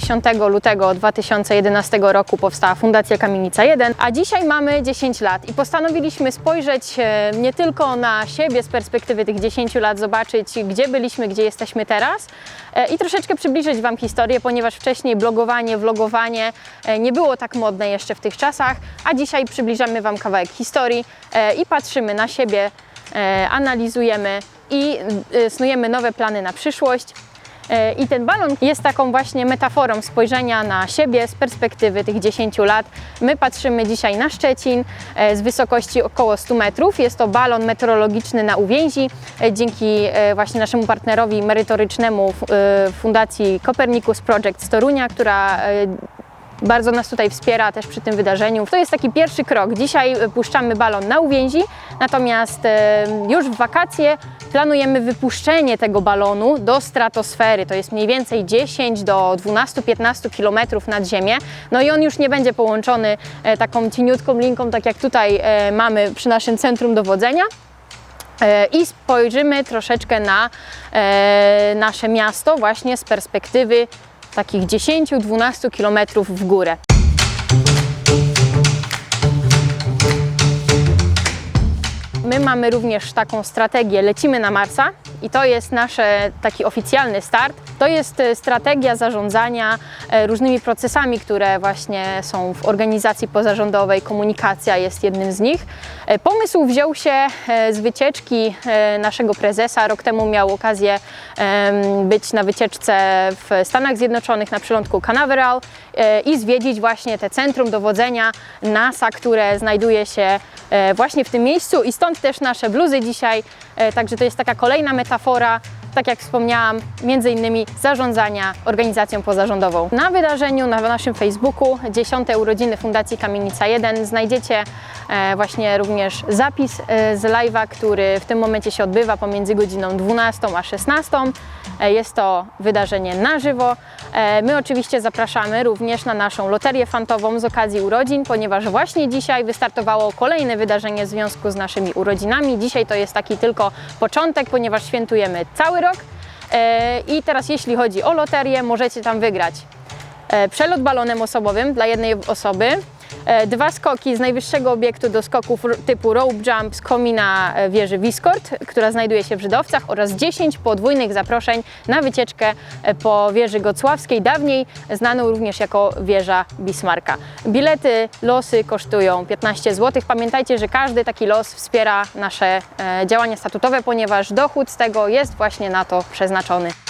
10 lutego 2011 roku powstała Fundacja Kamienica 1, a dzisiaj mamy 10 lat i postanowiliśmy spojrzeć e, nie tylko na siebie z perspektywy tych 10 lat, zobaczyć gdzie byliśmy, gdzie jesteśmy teraz e, i troszeczkę przybliżyć Wam historię, ponieważ wcześniej blogowanie, vlogowanie e, nie było tak modne jeszcze w tych czasach, a dzisiaj przybliżamy Wam kawałek historii i patrzymy na siebie, analizujemy i snujemy nowe plany na przyszłość. E, I ten balon jest taką właśnie metaforą spojrzenia na siebie z perspektywy tych 10 lat. My patrzymy dzisiaj na Szczecin e, z wysokości około 100 metrów. Jest to balon meteorologiczny na uwięzi. E, Dzięki właśnie naszemu partnerowi merytorycznemu Fundacji Copernicus Project z Torunia, która bardzo nas tutaj wspiera też przy tym wydarzeniu. To jest taki pierwszy krok. Dzisiaj e, puszczamy balon na uwięzi, natomiast e, już w wakacje planujemy wypuszczenie tego balonu do stratosfery. To jest mniej więcej 10 do 12-15 km nad ziemię. No i on już nie będzie połączony e, taką cieniutką linką, tak jak tutaj mamy przy naszym centrum dowodzenia. I spojrzymy troszeczkę na nasze miasto właśnie z perspektywy takich 10-12 km w górę. My mamy również taką strategię Lecimy na Marsa i to jest nasz taki oficjalny start. To jest e, strategia zarządzania e, różnymi procesami, które właśnie są w organizacji pozarządowej. Komunikacja jest jednym z nich. E, Pomysł wziął się z wycieczki naszego prezesa. Rok temu miał okazję być na wycieczce w Stanach Zjednoczonych na przylądku Canaveral i zwiedzić właśnie te centrum dowodzenia NASA, które znajduje się właśnie w tym miejscu i stąd też nasze bluzy dzisiaj. Także to jest taka kolejna metafora, tak jak wspomniałam, między innymi zarządzania organizacją pozarządową. Na wydarzeniu na naszym Facebooku 10 urodziny Fundacji Kamienica 1 znajdziecie właśnie również zapis e, z live'a, który w tym momencie się odbywa pomiędzy godziną 12 a 16. E, Jest to wydarzenie na żywo. E, My oczywiście zapraszamy również na naszą loterię fantową z okazji urodzin, ponieważ właśnie dzisiaj wystartowało kolejne wydarzenie w związku z naszymi urodzinami. Dzisiaj to jest taki tylko początek, ponieważ świętujemy cały rok. E, I teraz jeśli chodzi o loterię, możecie tam wygrać e, przelot balonem osobowym dla jednej osoby, e, dwa skoki z najwyższego obiektu do skoków typu rope jump z komina e, wieży Wiskort, która znajduje się w Żydowcach oraz 10 podwójnych zaproszeń na wycieczkę e, po wieży Gocławskiej, dawniej znaną również jako wieża Bismarcka. Bilety, losy kosztują 15 zł. Pamiętajcie, że każdy taki los wspiera nasze e, działania statutowe, ponieważ dochód z tego jest właśnie na to przeznaczony.